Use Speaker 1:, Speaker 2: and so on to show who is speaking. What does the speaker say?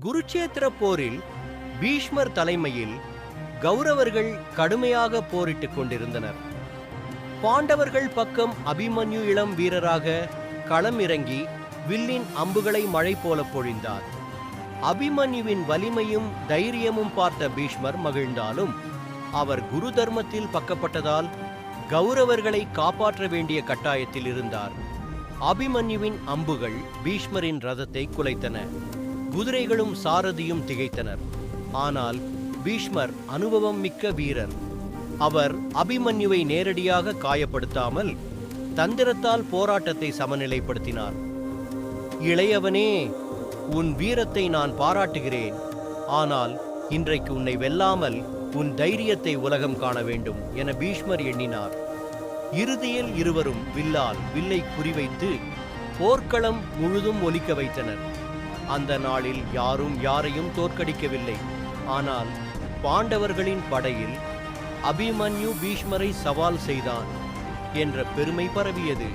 Speaker 1: குருச்சேத்திர போரில் பீஷ்மர் தலைமையில் கௌரவர்கள் கடுமையாக போரிட்டுக் கொண்டிருந்தனர். பாண்டவர்கள் பக்கம் அபிமன்யு இளம் வீரராக களம் இறங்கி வில்லின் அம்புகளை மழை போல பொழிந்தார். அபிமன்யுவின் வலிமையும் தைரியமும் பார்த்த பீஷ்மர் மகிழ்ந்தாலும் அவர் குரு தர்மத்தில் பக்கப்பட்டதால் கௌரவர்களை காப்பாற்ற வேண்டிய கட்டாயத்தில் இருந்தார். அபிமன்யுவின் அம்புகள் பீஷ்மரின் ரதத்தை குலைத்தன. குதிரைகளும் சாரதியும் திகைத்தனர். ஆனால் பீஷ்மர் அனுபவம் மிக்க வீரர் அவர் அபிமன்யுவை நேரடியாக காயப்படுத்தாமல் தந்திரத்தால் போராட்டத்தை சமநிலைப்படுத்தினார். இளையவனே உன் வீரத்தை நான் பாராட்டுகிறேன். ஆனால் இன்றைக்கு உன்னை வெல்லாமல் உன் தைரியத்தை உலகம் காண வேண்டும் என பீஷ்மர் எண்ணினார். இறுதியில் இருவரும் வில்லால் வில்லை குறிவைத்து போர்க்களம் முழுதும் ஒலிக்க வைத்தனர். அந்த நாளில் யாரும் யாரையும் தோற்கடிக்கவில்லை. ஆனால் பாண்டவர்களின் படையில் அபிமன்யு பீஷ்மரை சவால் செய்தான் என்ற பெருமை பரவியது.